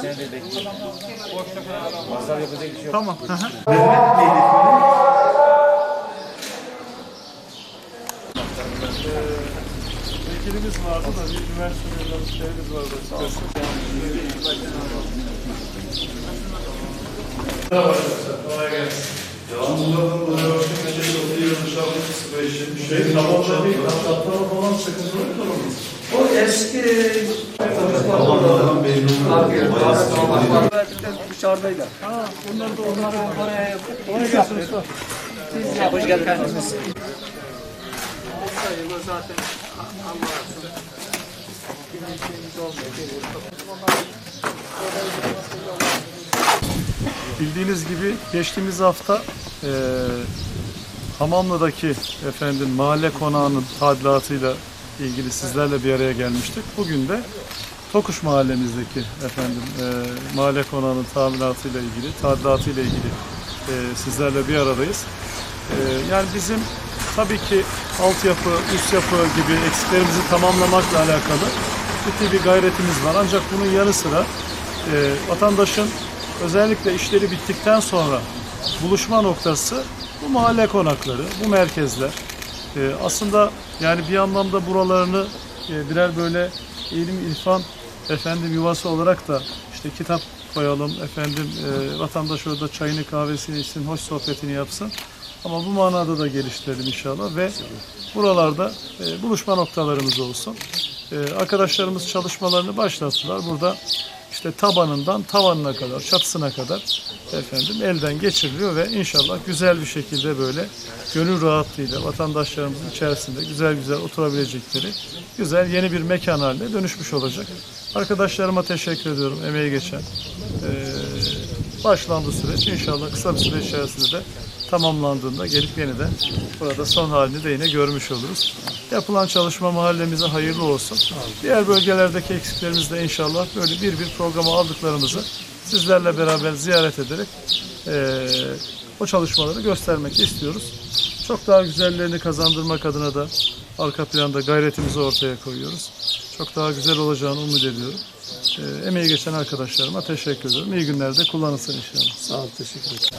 Seni de bekliyorum. Masal yapacak bir şey yok. Tamam. hı hı. Vekilimiz vardı da bir üniversitede şeyimiz vardı açıkçası. Merhaba arkadaşlar, kolay gelsin. Şey, tamamda bir atlatlama falan sıkıntı yok mu? O eski Bildiğiniz gibi geçtiğimiz hafta eee Hamamlı'daki efendim mahalle konağının tadilatıyla ilgili sizlerle bir araya gelmiştik. Bugün de Tokuş mahallemizdeki efendim eee, mahalle konağının tamiratıyla ilgili, tadilatıyla ilgili eee, sizlerle bir aradayız. Eee, yani bizim tabii ki altyapı, üst yapı gibi eksiklerimizi tamamlamakla alakalı ciddi bir gayretimiz var. Ancak bunun yanı sıra eee, vatandaşın özellikle işleri bittikten sonra buluşma noktası bu mahalle konakları, bu merkezler. Ee, aslında yani bir anlamda buralarını e, birer böyle ilim irfan efendim yuvası olarak da işte kitap koyalım efendim e, vatandaş orada çayını kahvesini içsin, hoş sohbetini yapsın. Ama bu manada da geliştirelim inşallah ve buralarda e, buluşma noktalarımız olsun. E, arkadaşlarımız çalışmalarını başlattılar. Burada işte tabanından tavanına kadar, çatısına kadar efendim elden geçiriliyor ve inşallah güzel bir şekilde böyle gönül rahatlığıyla vatandaşlarımızın içerisinde güzel güzel oturabilecekleri güzel yeni bir mekan haline dönüşmüş olacak. Arkadaşlarıma teşekkür ediyorum emeği geçen. Ee, başlandı süreç. İnşallah kısa bir süre içerisinde de tamamlandığında gelip yeniden burada son halini de yine görmüş oluruz. Yapılan çalışma mahallemize hayırlı olsun. Diğer bölgelerdeki eksiklerimiz de inşallah böyle bir bir programa aldıklarımızı sizlerle beraber ziyaret ederek eee, o çalışmaları göstermek istiyoruz. Çok daha güzellerini kazandırmak adına da arka planda gayretimizi ortaya koyuyoruz. Çok daha güzel olacağını umut ediyorum. Eee, emeği geçen arkadaşlarıma teşekkür ediyorum. İyi günlerde kullanılsın inşallah. Sağ ol, teşekkür ederim.